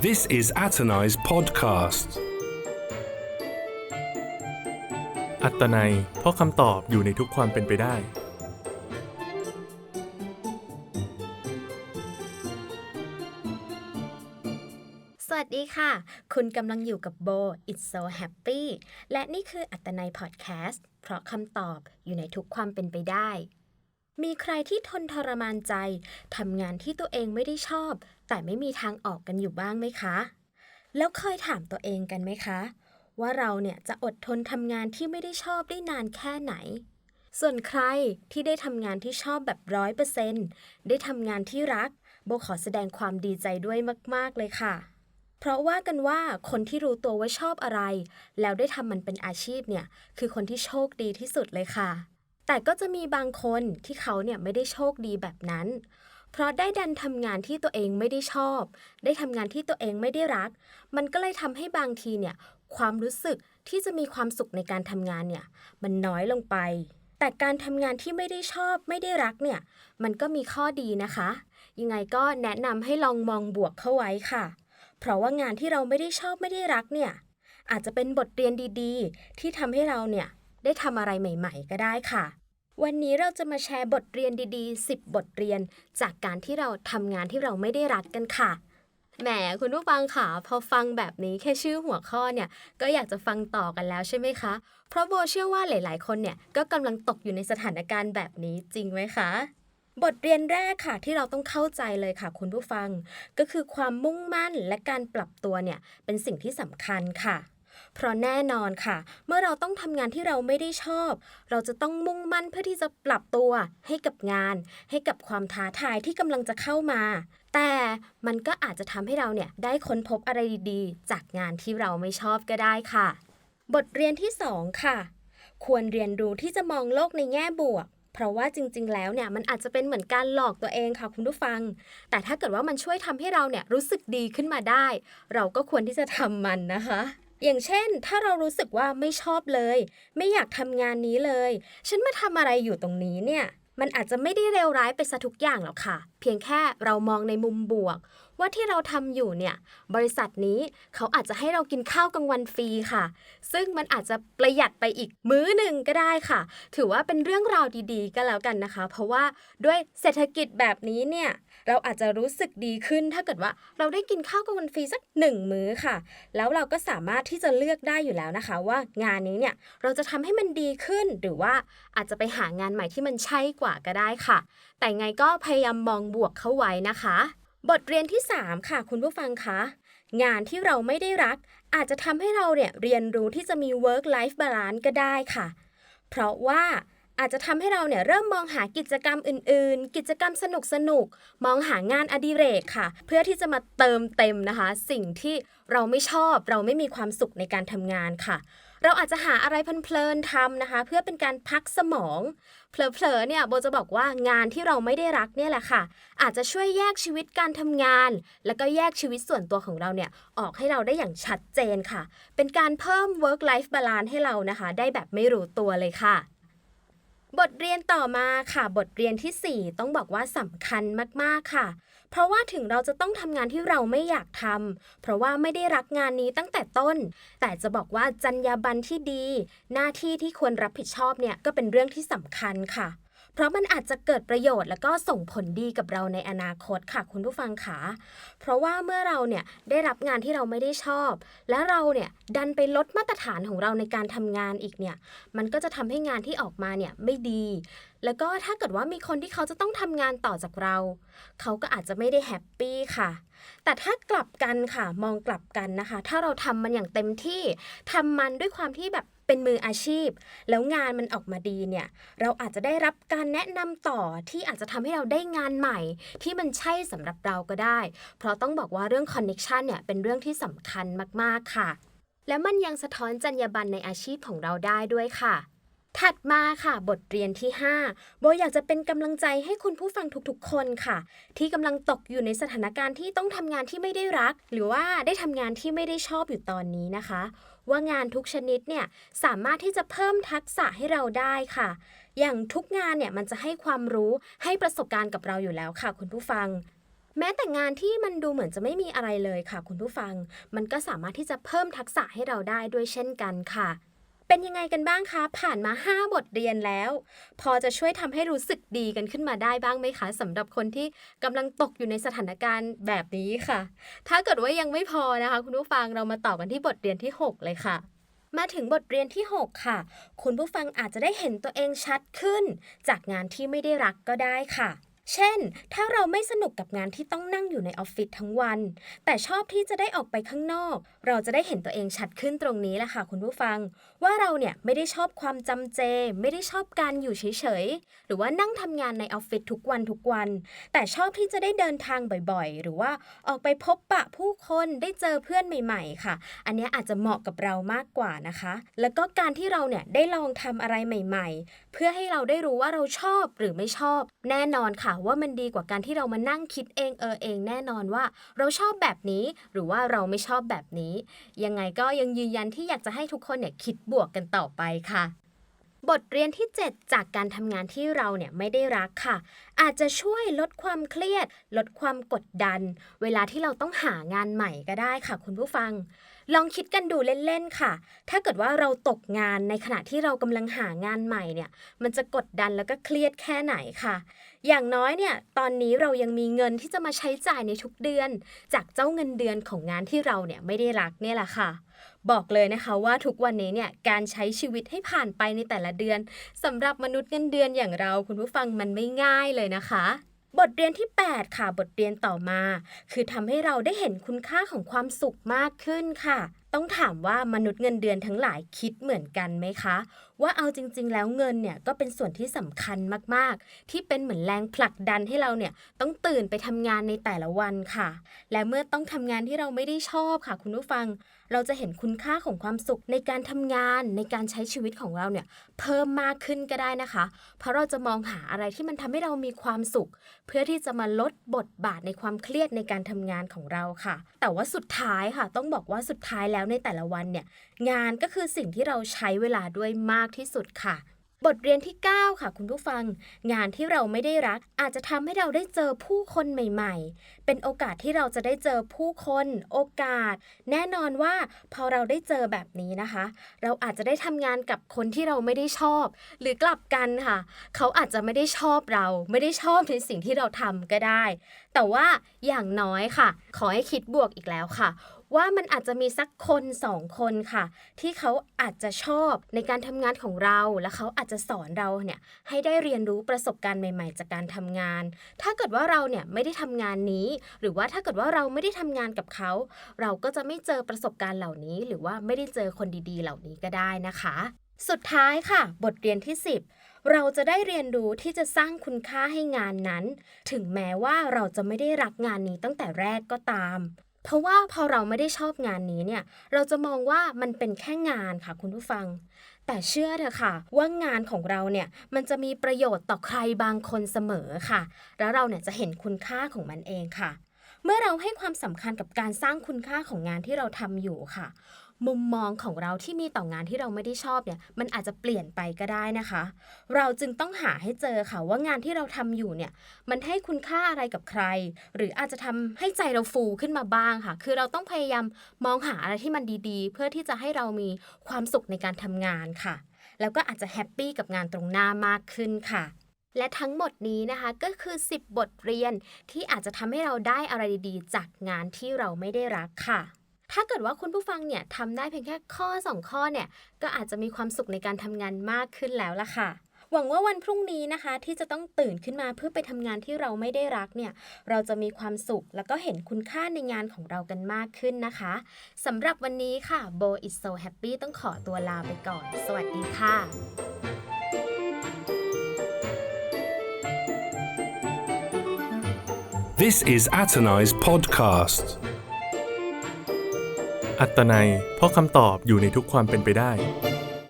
This is Atanai's podcast. อัตนัยเพราะคำตอบอยู่ในทุกความเป็นไปได้ สวัสดีค่ะ คุณกำลังอยู่กับโบ It's so happy และนี่คืออัตนัยพอดแคสต์เพราะคำตอบอยู่ในทุกความเป็นไปได้ มีใครที่ทนทรมานใจทำงานที่ตัวเองไม่ได้ชอบ แต่ไม่มีทางออกกันอยู่บ้างไหมคะ แล้วเคยถามตัวเองกันไหมคะ ว่าเราเนี่ยจะอดทนทำงานที่ไม่ได้ชอบได้นานแค่ไหน ส่วนใครที่ได้ทำงานที่ชอบแบบร้อยเปอร์เซนได้ทำงานที่รัก โบขอแสดงความดีใจด้วยมาก ๆ เลยค่ะเพราะว่ากันว่าคนที่รู้ตัวว่าชอบอะไร แล้วได้ทำมันเป็นอาชีพเนี่ย คือคนที่โชคดีที่สุดเลยค่ะ แต่ก็จะมีบางคนที่เขาเนี่ยไม่ได้โชคดีแบบนั้น เพราะได้ดันทำงานที่ตัวเองไม่ได้ชอบ ได้ทำงานที่ตัวเองไม่ได้รัก มันก็เลยทำให้บางทีเนี่ยความรู้สึกที่จะมีความสุขในการทำงานเนี่ยมันน้อยลงไป แต่การทำงานที่ไม่ได้ชอบไม่ได้รักเนี่ยมันก็มีข้อดีนะคะ ยังไงก็แนะนำให้ลองมองบวกเข้าไว้ค่ะ เพราะว่างานที่เราไม่ได้ชอบไม่ได้รักเนี่ยอาจจะเป็นบทเรียนดีๆ ที่ทำให้เราเนี่ยได้ทำอะไรใหม่ ๆ ก็ได้ค่ะ วันนี้เราจะมาแชร์บทเรียนดีๆ 10 บทเรียน จากการที่เราทำงานที่เราไม่ได้รักกันค่ะ แหมคุณผู้ฟังค่ะ พอฟังแบบนี้แค่ชื่อหัวข้อเนี่ย ก็อยากจะฟังต่อกันแล้วใช่ไหมคะ เพราะโบเชื่อว่าหลายๆ คนเนี่ยก็กำลังตกอยู่ในสถานการณ์แบบนี้จริงไหมคะ บทเรียนแรกค่ะที่เราต้องเข้าใจเลยค่ะ คุณผู้ฟัง ก็คือความมุ่งมั่นและการปรับตัวเนี่ยเป็นสิ่งที่สำคัญค่ะ เพราะแน่นอนค่ะ เมื่อเราต้องทำงานที่เราไม่ได้ชอบ เราจะต้องมุ่งมั่นเพื่อที่จะปรับตัวให้กับงาน ให้กับความท้าทายที่กำลังจะเข้ามา แต่มันก็อาจจะทำให้เราเนี่ยได้ค้นพบอะไรดีๆ จากงานที่เราไม่ชอบก็ได้ค่ะ บทเรียนที่ 2 ค่ะ ควรเรียนรู้ที่จะมองโลกในแง่บวกเพราะว่าจริง ๆ แล้วเนี่ยมันอาจจะเป็นเหมือนการหลอกตัวเองค่ะคุณผู้ฟัง แต่ถ้าเกิดว่ามันช่วยทำให้เราเนี่ยรู้สึกดีขึ้นมาได้ เราก็ควรที่จะทำมันนะคะ อย่างเช่น ถ้าเรารู้สึกว่าไม่ชอบเลย ไม่อยากทำงานนี้เลย ฉันมาทำอะไรอยู่ตรงนี้เนี่ย มันอาจจะไม่ได้เลวร้ายไปซะทุกอย่างหรอกค่ะ เพียงแค่เรามองในมุมบวก ว่าที่เราทำอยู่เนี่ยบริษัทนี้เขาอาจจะให้เรากินข้าวกลางวันฟรีค่ะ ซึ่งมันอาจจะประหยัดไปอีกมื้อหนึ่งก็ได้ค่ะ ถือว่าเป็นเรื่องราวดีๆ ก็แล้วกันนะคะ เพราะว่าด้วยเศรษฐกิจแบบนี้เนี่ยเราอาจจะรู้สึกดีขึ้น ถ้าเกิดว่าเราได้กินข้าวกลางวันฟรีสักหนึ่งมื้อค่ะ แล้วเราก็สามารถที่จะเลือกได้อยู่แล้วนะคะ ว่างานนี้เนี่ยเราจะทำให้มันดีขึ้นหรือว่าอาจจะไปหางานใหม่ที่มันใช่กว่าก็ได้ค่ะ แต่ไงก็พยายามมองบวกเข้าไว้นะคะ บทเรียนที่ 3 ค่ะ คุณผู้ฟังคะงานที่เราไม่ได้รัก อาจจะทำให้เราเนี่ยเรียนรู้ที่จะมี work life balance ก็ได้ค่ะ เพราะว่า อาจจะทำให้เราเนี่ยเริ่มมองหากิจกรรมอื่น ๆ กิจกรรมสนุกสนุกมองหางานอดิเรกค่ะ เพื่อที่จะมาเติมเต็มนะคะ สิ่งที่เราไม่ชอบเราไม่มีความสุขในการทำงานค่ะ เราอาจจะหาอะไรเพลินๆทำนะคะ เพื่อเป็นการพักสมองเผลอๆเนี่ยโบจะบอกว่างานที่เราไม่ได้รักเนี่ยแหละค่ะ อาจจะช่วยแยกชีวิตการทำงาน แล้วก็แยกชีวิตส่วนตัวของเราเนี่ยออกให้เราได้อย่างชัดเจนค่ะ เป็นการเพิ่ม work life balance ให้เรานะคะ ได้แบบไม่รู้ตัวเลยค่ะ บทเรียนต่อมาค่ะ บทเรียนทีสี่ 4 ต้องบอกว่าสำคัญมากๆค่ะ เพราะว่าถึงเราจะต้องทำงานที่เราไม่อยากทำเพราะว่าไม่ได้รักงานนี้ตั้งแต่ต้น แต่จะบอกว่าจรรยาบรรณที่ดี หน้าที่ที่ควรรับผิดชอบเนี่ยก็เป็นเรื่องที่สำคัญค่ะ เพราะมันอาจจะเกิดประโยชน์ แล้วก็ส่งผลดีกับเราในอนาคตค่ะคุณผู้ฟังค่ะเพราะว่าเมื่อเราเนี่ยได้รับงานที่เราไม่ได้ชอบ และเราเนี่ยดันไปลดมาตรฐานของเราในการทำงานอีกเนี่ยมันก็จะทำให้งานที่ออกมาเนี่ยไม่ดี แล้วก็ถ้าเกิดว่ามีคนที่เขาจะต้องทำงานต่อจากเรา เขาก็อาจจะไม่ได้แฮปปี้ค่ะ แต่ถ้ากลับกันค่ะมองกลับกันนะคะ ถ้าเราทำมันอย่างเต็มที่ทำมันด้วยความที่แบบ เป็นมืออาชีพ แล้วงานมันออกมาดีเนี่ยเราอาจจะได้รับการแนะนำต่อที่อาจจะทำให้เราได้งานใหม่ ที่มันใช่สำหรับเราก็ได้ เพราะต้องบอกว่าเรื่องคอนเน็ชันเนี่ยเป็นเรื่องที่สำคัญมากๆค่ะ และมันยังสะท้อนจรรยาบรรณในอาชีพของเราได้ด้วยค่ะ ถัดมาค่ะ บทเรียนที่ 5 โบอยากจะเป็นกำลังใจให้คุณผู้ฟังทุกๆ คนค่ะ ที่กำลังตกอยู่ในสถานการณ์ที่ต้องทำงานที่ไม่ได้รัก หรือว่าได้ทำงานที่ไม่ได้ชอบอยู่ตอนนี้นะคะ ว่างานทุกชนิดเนี่ยสามารถที่จะเพิ่มทักษะให้เราได้ค่ะ อย่างทุกงานเนี่ยมันจะให้ความรู้ให้ประสบการณ์กับเราอยู่แล้วค่ะ คุณผู้ฟังแม้แต่งานที่มันดูเหมือนจะไม่มีอะไรเลยค่ะ คุณผู้ฟัง มันก็สามารถที่จะเพิ่มทักษะให้เราได้ด้วยเช่นกันค่ะ เป็นยังไงกันบ้างคะ ผ่านมา 5 บทเรียนแล้ว พอจะช่วยทำให้รู้สึกดีกันขึ้นมาได้บ้างไหมคะสำหรับคนที่กำลังตกอยู่ในสถานการณ์แบบนี้ค่ะ ถ้าเกิดว่ายังไม่พอนะคะ คุณผู้ฟังเรามาต่อกันที่บทเรียนที่ 6 เลยค่ะมาถึงบทเรียนที่ 6 ค่ะ คุณผู้ฟังอาจจะได้เห็นตัวเองชัดขึ้น จากงานที่ไม่ได้รักก็ได้ค่ะ เช่น ถ้าเราไม่สนุกกับงานที่ต้องนั่งอยู่ในออฟฟิศทั้งวัน แต่ชอบที่จะได้ออกไปข้างนอก เราจะได้เห็นตัวเองชัดขึ้นตรงนี้แหละค่ะคุณผู้ฟัง ว่าเราเนี่ยไม่ได้ชอบความจำเจ ไม่ได้ชอบการอยู่เฉยๆ หรือว่านั่งทำงานในออฟฟิศทุกวันทุกวัน แต่ชอบที่จะได้เดินทางบ่อยๆ หรือว่าออกไปพบปะผู้คนได้เจอเพื่อนใหม่ๆ ค่ะ อันนี้อาจจะเหมาะกับเรามากกว่านะคะ แล้วก็การที่เราเนี่ยได้ลองทำอะไรใหม่ ๆ เพื่อให้เราได้รู้ว่าเราชอบหรือไม่ชอบ แน่นอนค่ะว่ามันดีกว่าการที่เรามานั่งคิดเองเออเองแน่นอนว่า เราชอบแบบนี้หรือว่าเราไม่ชอบแบบนี้ ยังไงก็ยังยืนยันที่อยากจะให้ทุกคนเนี่ยคิดบวกกันต่อไปค่ะบทเรียนที่ 7 จากการทำงานที่เราเนี่ยไม่ได้รักค่ะ อาจจะช่วยลดความเครียด ลดความกดดัน เวลาที่เราต้องหางานใหม่ก็ได้ค่ะคุณผู้ฟัง ลองคิดกันดูเล่นๆค่ะ ถ้าเกิดว่าเราตกงานในขณะที่เรากำลังหางานใหม่เนี่ย มันจะกดดันแล้วก็เครียดแค่ไหนค่ะ อย่างน้อยเนี่ย ตอนนี้เรายังมีเงินที่จะมาใช้จ่ายในทุกเดือน จากเจ้าเงินเดือนของงานที่เราเนี่ยไม่ได้รักเนี่ยแหละค่ะ บอกเลยนะคะว่าทุกวันนี้เนี่ยการใช้ชีวิตให้ผ่านไปในแต่ละเดือนสำหรับมนุษย์เงินเดือนอย่างเราคุณผู้ฟังมันไม่ง่ายเลยนะคะ บทเรียนที่ 8 ค่ะ บทเรียนต่อมา คือทำให้เราได้เห็นคุณค่าของความสุขมากขึ้นค่ะ ต้องถามว่ามนุษย์เงินเดือนทั้งหลายคิดเหมือนกันไหมคะ ว่าเอาจริง ๆ แล้วเงินเนี่ยก็เป็นส่วนที่สำคัญมากๆ ที่เป็นเหมือนแรงผลักดันให้เราเนี่ยต้องตื่นไปทำงานในแต่ละวันค่ะ และเมื่อต้องทำงานที่เราไม่ได้ชอบค่ะ คุณผู้ฟัง เราจะเห็นคุณค่าของความสุขในการทำงานในการใช้ชีวิตของเราเนี่ยเพิ่มมากขึ้นก็ได้นะคะ เพราะเราจะมองหาอะไรที่มันทำให้เรามีความสุข เพื่อที่จะมาลดบทบาทในความเครียดในการทำงานของเราค่ะ แต่ว่าสุดท้ายค่ะ ต้องบอกว่าสุดท้ายแล้วในแต่ละวันเนี่ยงานก็คือสิ่งที่เราใช้เวลาด้วยมากที่สุดค่ะ บทเรียนที่ 9 ค่ะ คุณผู้ฟัง งานที่เราไม่ได้รัก อาจจะทำให้เราได้เจอผู้คนใหม่ ๆ เป็นโอกาสที่เราจะได้เจอผู้คน โอกาส แน่นอนว่าพอเราได้เจอแบบนี้นะคะ เราอาจจะได้ทำงานกับคนที่เราไม่ได้ชอบ หรือกลับกันค่ะ เขาอาจจะไม่ได้ชอบเรา ไม่ได้ชอบในสิ่งที่เราทำก็ได้ แต่ว่าอย่างน้อยค่ะ ขอให้คิดบวกอีกแล้วค่ะ ว่ามันอาจจะมีสักคนสองคนค่ะ ที่เขาอาจจะชอบในการทำงานของเรา และเขาอาจจะสอนเราเนี่ยให้ได้เรียนรู้ประสบการณ์ใหม่ ๆ จากการทำงาน ถ้าเกิดว่าเราเนี่ยไม่ได้ทำงานนี้ หรือว่าถ้าเกิดว่าเราไม่ได้ทำงานกับเขา เราก็จะไม่เจอประสบการณ์เหล่านี้ หรือว่าไม่ได้เจอคนดีๆ เหล่านี้ก็ได้นะคะ สุดท้ายค่ะ บทเรียนที่ 10เราจะได้เรียนรู้ที่จะสร้างคุณค่าให้งานนั้น ถึงแม้ว่าเราจะไม่ได้รักงานนี้ตั้งแต่แรกก็ตาม เพราะว่าพอเราไม่ได้ชอบงานนี้เนี่ย เราจะมองว่ามันเป็นแค่งานค่ะคุณผู้ฟัง แต่เชื่อเถอะค่ะ ว่างานของเราเนี่ยมันจะมีประโยชน์ต่อใครบางคนเสมอค่ะ แล้วเราเนี่ยจะเห็นคุณค่าของมันเองค่ะ เมื่อเราให้ความสำคัญกับการสร้างคุณค่าของงานที่เราทำอยู่ค่ะ มุมมองของเราที่มีต่องานที่เราไม่ได้ชอบเนี่ยมันอาจจะเปลี่ยนไปก็ได้นะคะ เราจึงต้องหาให้เจอค่ะว่างานที่เราทำอยู่เนี่ยมันให้คุณค่าอะไรกับใคร หรืออาจจะทำให้ใจเราฟูขึ้นมาบ้างค่ะ คือเราต้องพยายามมองหาอะไรที่มันดีๆ เพื่อที่จะให้เรามีความสุขในการทำงานค่ะ แล้วก็อาจจะแฮปปี้กับงานตรงหน้ามากขึ้นค่ะและทั้งหมดนี้นะคะก็คือ 10 บทเรียนที่อาจจะทำให้เราได้อะไรดีๆ จากงานที่เราไม่ได้รักค่ะ ถ้าเกิดว่าคุณผู้ฟังเนี่ยทำได้เพียงแค่ข้อ 2 ข้อเนี่ยก็อาจจะมีความสุขในการทำงานมากขึ้นแล้วล่ะค่ะหวังว่าวันพรุ่งนี้นะคะ ที่จะต้องตื่นขึ้นมาเพื่อไปทำงานที่เราไม่ได้รักเนี่ย เราจะมีความสุขแล้วก็เห็นคุณค่าในงานของเรากันมากขึ้นนะคะสำหรับวันนี้ค่ะ Bo is so happy ต้องขอตัวลาไปก่อน สวัสดีค่ะ This is Atonai's podcast. อัตนัย เพราะคำตอบอยู่ในทุกความเป็นไปได้